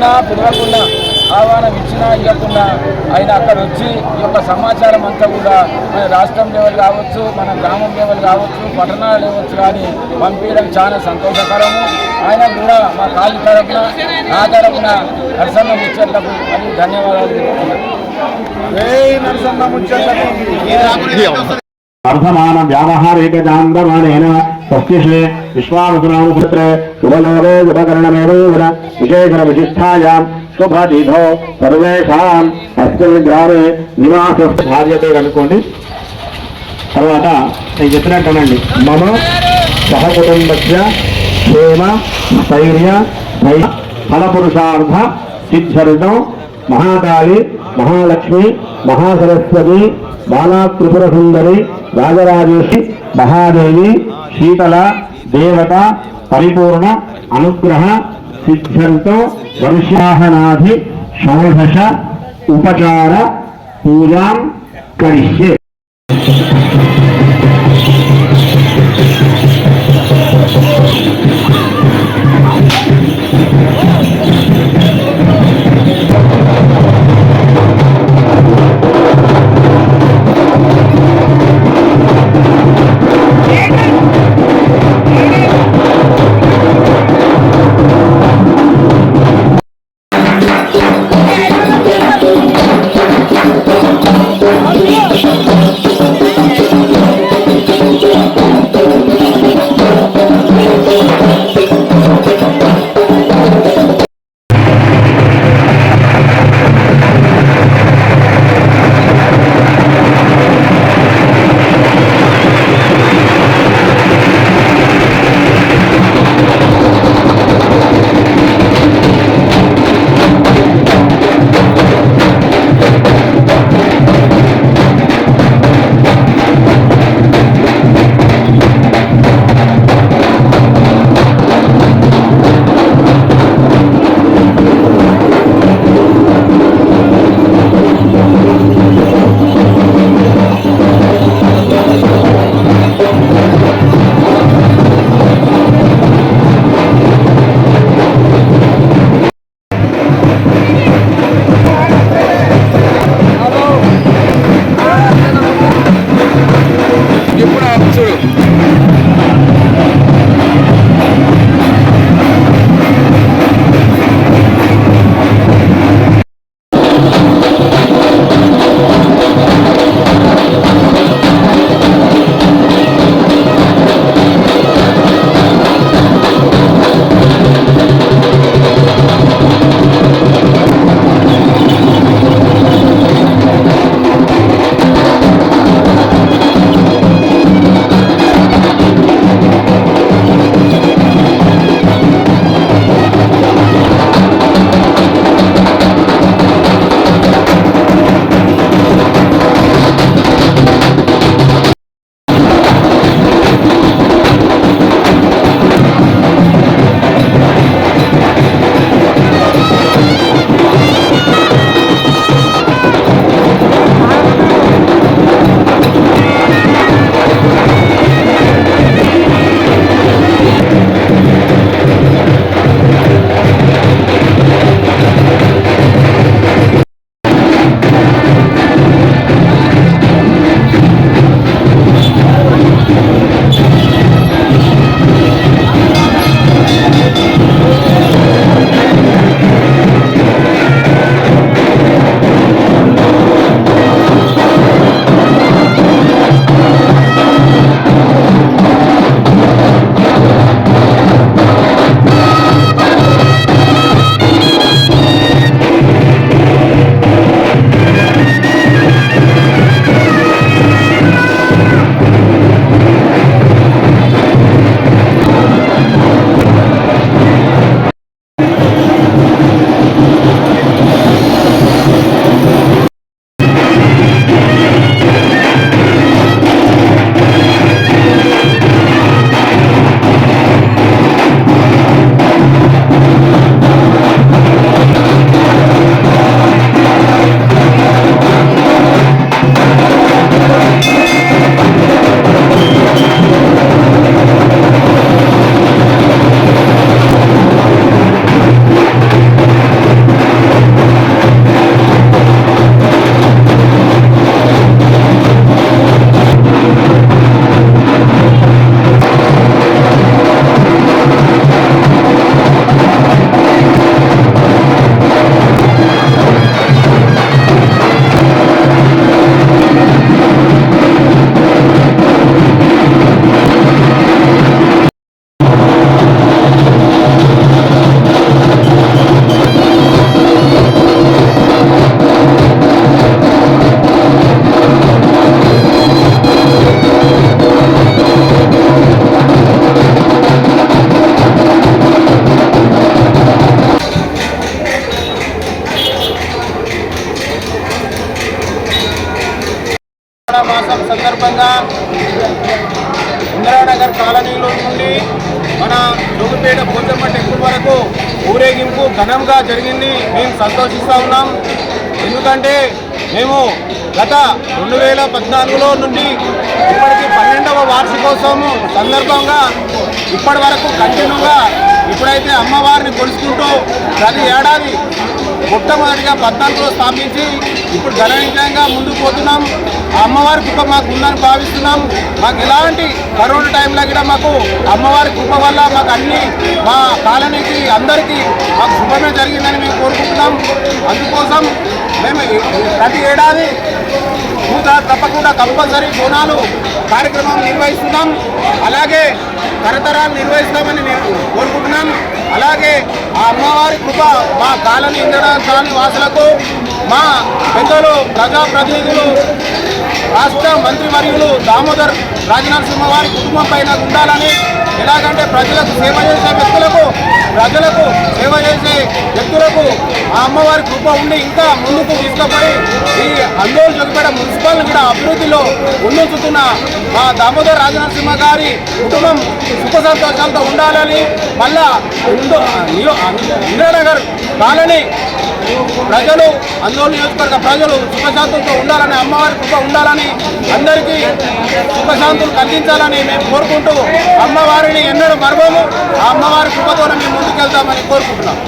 పిలిచినా పిలవకుండా ఆహ్వానం ఇచ్చినా ఇవ్వకుండా ఆయన అక్కడ వచ్చి ఈ యొక్క సమాచారం అంతా కూడా మన రాష్ట్రం లెవెల్ కావచ్చు మన గ్రామం లెవెల్ కావచ్చు పట్టణాల లెవెల్స్ కానీ పంపించడం చాలా సంతోషకరము. ఆయన కూడా మా కాలి తరపున నా తరపున నరసన్న ముచ్చట్లకు అని ధన్యవాదాలు అర్ధమాన వ్యావహారిక చాంద్రమాణేన స్వస్తిషే విశ్వామసునాముపుత్రే శుభలోకే శుభకరణమేవోర విశేషణ విశిష్టాయాం శుభతిథో సర్వేషాం అస్మిన్ గ్రామే నివాస భార్యతో అనుకోండి। తర్వాత నేను చెప్పినట్టునండి। మమ సహకుటుంబస్య క్షేమ స్థైర్య ఫలపురుషార్థ సిద్ధ్యర్థం మహాకాళి మహాలక్ష్మి మహాసరస్వతి బాలా త్రిపుర సుందరి రాజరాజేషి మహాదేవి శీతల దేవత పరిపూర్ణ అనుగ్రహ సిద్ధ్యంతో వర్షాహనాధి షోడశ ఉపచార పూజాం కరిష్యే సందర్భంగా ఇందిరానగర్ కాలనీలో నుండి మన జోగుపేట పోచమ్మ టెంపుల్ వరకు ఊరేగింపు ఘనంగా జరిగింది. మేము సంతోషిస్తూ ఉన్నాం. ఎందుకంటే మేము గత రెండు వేల పద్నాలుగులో నుండి ఇప్పటికి పన్నెండవ వార్షికోత్సవం సందర్భంగా ఇప్పటి వరకు కంటిన్యూగా ఇప్పుడైతే అమ్మవారిని కొలుసుకుంటూ ప్రతి ఏడాది మొట్టమొదటిగా పద్నాలుగులో స్థాపించి ఇప్పుడు ఘనవిజయంగా ముందుకు పోతున్నాం. అమ్మవారి కృప మాకు ఉందని భావిస్తున్నాం. మాకు ఎలాంటి కరోనా టైంలో కూడా మాకు అమ్మవారి కృప వల్ల మాకు అన్ని మా కాలనీకి అందరికీ మాకు శుభమే జరిగిందని మేము కోరుకుంటున్నాం. అందుకోసం మేము ప్రతి ఏడాది తప్పకుండా తప్పకుండా కంపల్సరీ బోనాలు కార్యక్రమం నిర్వహిస్తున్నాం. అలాగే తరతరాలు నిర్వహిస్తామని మేము కోరుకుంటున్నాం. అలాగే ఆ అమ్మవారి కృప మా కాలనీ ఇందిరా వాసులకు మా పెద్దలు ప్రజాప్రతినిధులు రాష్ట్ర మంత్రివర్యులు దామోదర్ రాజనరసింహ వారి కుటుంబం పైన ఉండాలని ఎలాగంటే ప్రజలకు సేవ చేసే వ్యక్తులకు ప్రజలకు సేవ చేసే ఆ అమ్మవారి కృప ఉండి ఇంకా ముందుకు తీసుకుపోయి ఈ అందోళన జగపేట మున్సిపల్ కూడా అభివృద్ధిలో ఉన్నతున్న మా దామోదర్ రాజనరసింహ గారి కుటుంబం సుఖ సంతోషాలతో ఉండాలని మళ్ళా ఇందో- ఇందిరానగర్ కాలనీ ప్రజలు అందోళన నియోజకవర్గ ప్రజలు సుఖశాంతులతో ఉండాలని అమ్మవారి కృప ఉండాలని అందరికీ సుఖశాంతులు కలిగించాలని మేము కోరుకుంటూ అమ్మవారిని ఎన్నడూ మరవము. ఆ అమ్మవారి కృపతోనే మేము ముందుకెళ్తామని కోరుకుంటున్నాం.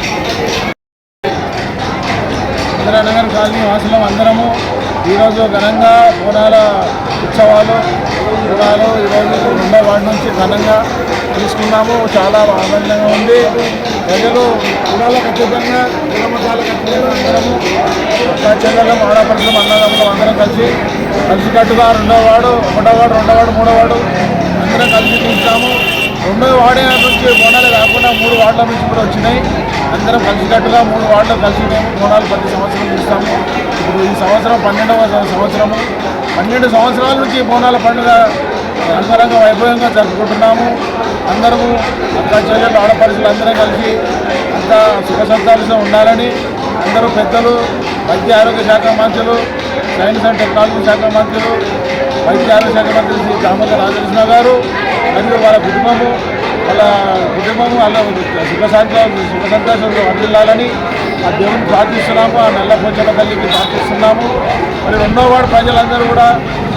ఇందిరానగర్ కాలనీ వాసులం అందరము. ఈరోజు ఘనంగా బోనాల ఉత్సవాలు బోనాలు ఈరోజు రెండో వాటి నుంచి ఘనంగా తీసుకున్నాము. చాలా ఆనందంగా ఉంది. ప్రజలు కులాలకు ఖచ్చితంగా కుల మతాలకు అందరము చెల్లెలం ఆడపడుతులం అన్నదమ్ములం అందరం కలిసి కలిసికట్టుగా రెండో వార్డు ఒకటో మూడోవాడు రెండో మూడో అందరం కలిసి చూస్తాము రెండో వాడే నుంచి బోనాలు కాకుండా మూడు వాడల నుంచి కూడా వచ్చినాయి. అందరం కలిసికట్టుగా మూడు వార్డులు కలిసి మేము కోణాలు ప్రతి సంవత్సరం చూస్తాము. ఇప్పుడు ఈ సంవత్సరం పన్నెండవ సంవత్సరము. పన్నెండు సంవత్సరాల నుంచి ఈ బోనాల పండుగ అంగరంగ వైభవంగా జరుపుకుంటున్నాము. అందరము అక్క చెల్లెలు ఆడపడుచులు అందరం కలిసి అంతా సుఖసంతాలుగా ఉండాలని అందరూ పెద్దలు వైద్య ఆరోగ్య శాఖ మంత్రులు సైన్స్ అండ్ టెక్నాలజీ శాఖ మంత్రులు వైద్య ఆరోగ్య శాఖ మంత్రి శ్రీ దామోదర్ రాజకృష్ణ గారు మరియు వాళ్ళ కుటుంబము వాళ్ళ కుటుంబము వాళ్ళ సుఖ సుఖ సంతోషంతో వర్దిల్లాలని ఆ దేవుని ప్రార్థిస్తున్నాము ఆ నల్ల పోచల తల్లికి ప్రార్థిస్తున్నాము. మరి రెండో వాడు ప్రజలందరూ కూడా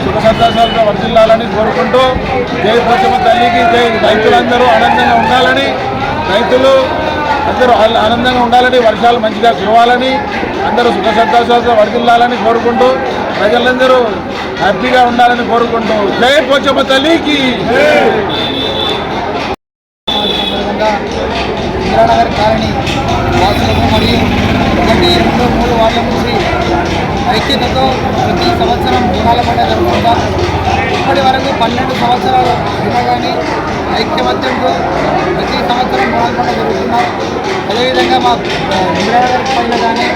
సుఖ సంతోషాలతో వర్దిల్లాలని కోరుకుంటూ జై పోచమ్మ తల్లికి జై. రైతులందరూ ఆనందంగా ఉండాలని రైతులు అందరూ ఆనందంగా ఉండాలని వర్షాలు మంచిగా కురవాలని అందరూ సుఖ సంతోషాలతో వర్దిల్లాలని కోరుకుంటూ ప్రజలందరూ హ్యాపీగా ఉండాలని కోరుకుంటూ జై పోచమ్మ తల్లికి సందర్భంగా హీరానగర్ కాలనీ వాసులకు మరియు ఒకటి రెండు మూడు వార్డుల నుంచి ఐక్యతతో ప్రతి సంవత్సరం బోనాల పండుగ జరుగుతుందా ఇప్పటి వరకు పన్నెండు సంవత్సరాలు ఉండగానే కానీ ఐక్యమత్యంతో ప్రతి సంవత్సరం బోనాల పండుగ జరుగుతున్నారు అదేవిధంగా మా హీరానగర్ పైన కానీ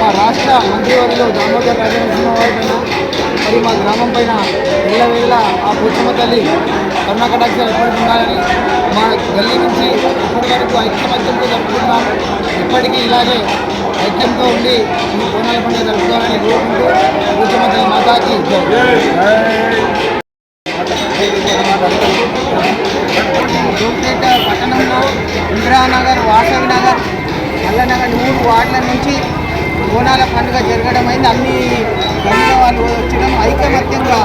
మా రాష్ట్ర మంత్రివర్యులు దామోదర్ రాజనరసింహ వారి పైన మరి మా గ్రామం పైన వేల వేల ఆ పోచమ్మ తల్లి కర్ణాకటాక్ష ఎప్పటికి ఉండాలని మా గల్లీ నుంచి ఇప్పటి వరకు ఐక్యమత్యంతో జరుపుకుంటున్నాం ఇప్పటికీ ఇలాగే ఐక్యంతో ఉండి ఈ బోనాల పండుగ జరుపుకోవాలని కోరుకుంటూ ముఖ్యమంత్రి మాతాకి జై. పట్టణంలో ఇంద్రానగర్ వాసవి నగర్ మల్లనగర్ మూడు వార్డుల నుంచి బోనాల పండుగ జరగడం అయింది అన్ని గల్లీల వాళ్ళు వచ్చడం ఐకమత్యంగా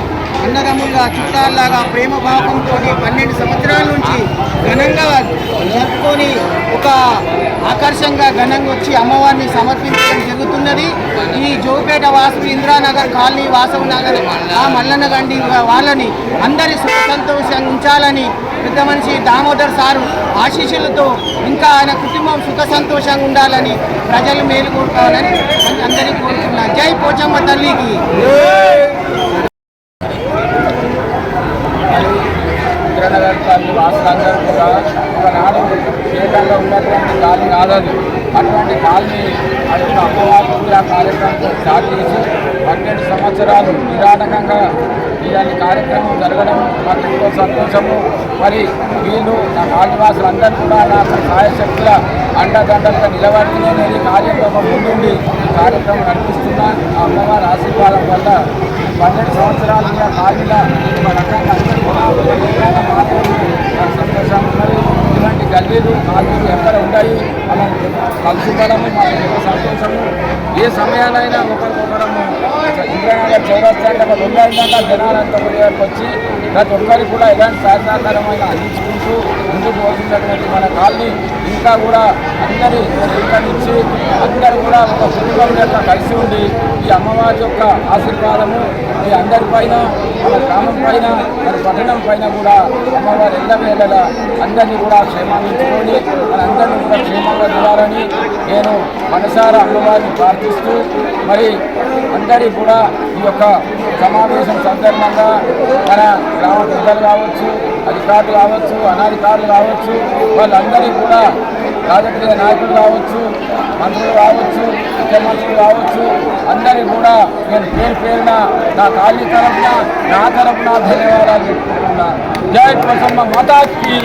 అన్నదమ్ములుగా చుట్టాల్లాగా ప్రేమ భావంతో పన్నెండు సంవత్సరాల నుంచి ఘనంగా జరుపుకొని ఒక ఆకర్షంగా ఘనంగా వచ్చి అమ్మవారిని సమర్పించడం జరుగుతున్నది. ఈ జోపేట వాసు ఇందిరానగర్ కాలనీ వాసవ నగర్ ఆ మల్లన్న గండి వాళ్ళని అందరి సుఖ సంతోషంగా ఉంచాలని పెద్ద మనిషి దామోదర్ సారు ఆశీస్సులతో ఇంకా ఆయన కుటుంబం సుఖ సంతోషంగా ఉండాలని ప్రజలు మేలు కోరుకోవాలని అందరికీ కోరుతున్నా. జై పోచమ్మ తల్లికి ఇంద్రనగర్ కాలనీ వాసులందరూ కూడా ఒకనాడు కీలకంగా ఉన్నటువంటి గాలి కాదది అటువంటి గాలిని అటువంటి అమ్మవారి ఆ కార్యక్రమంతో స్టార్ట్ చేసి పన్నెండు సంవత్సరాలు నిరాటకంగా ఇలాంటి కార్యక్రమం జరగడం మాకు ఎంతో సంతోషము మరి వీళ్ళు నా కాళీవాసులు అందరూ కూడా నాకు సహాయశక్తుల అండదండలుగా నిలబడి నేను ఈ ముందుండి ఈ కార్యక్రమం నడిపిస్తున్నా ఆ అమ్మవారి ఆశీర్వాదం వల్ల పన్నెండు సంవత్సరాలుగా కాళీల మా రకంగా అందరూ ఇలాంటి గల్లీలు కాలనీలు ఎక్కడ ఉన్నాయి అలా కలుసుకోవడము మాకు సంతోషము ఏ సమయాలైనా ఒకరికొకరము ఇంద్రనగర్ చౌరస్తాంటే ఒక జనాలంతా దగ్గరకు వచ్చి ప్రతి ఒక్కరికి కూడా ఎలాంటి సహకారమైన అందించుకుంటూ ముందుకు పోతున్నటువంటి మన కాలనీ ఇంకా కూడా అందరి ఇచ్చి అందరూ కూడా ఒక కుటుంబం యొక్క కలిసి ఉండి ఈ అమ్మవారి యొక్క ఆశీర్వాదము ఈ అందరిపైన మన గ్రామం పైన మన పట్టణం పైన కూడా అమ్మవారి ఎల్లవేళ అందరినీ కూడా క్షేమాన్నించుకొని మనందరినీ కూడా క్షేమంగా చూడాలని నేను మనసారా అమ్మవారిని ప్రార్థిస్తూ మరి అందరికీ కూడా ఈ యొక్క సమావేశం సందర్భంగా మన గ్రామ పెద్దలు కావచ్చు అధికారులు కావచ్చు అనాధికారులు కావచ్చు వాళ్ళందరికీ కూడా రాజకీయ నాయకులు కావచ్చు మంత్రులు కావచ్చు ముఖ్యమంత్రులు కావచ్చు అందరికీ కూడా నేను పేరు పేరున నా ఖాళీ తరఫున నా తరఫున ధన్యవాదాలు చెప్పుకుంటున్నా జై ప్రసమ్మ మాతాకి!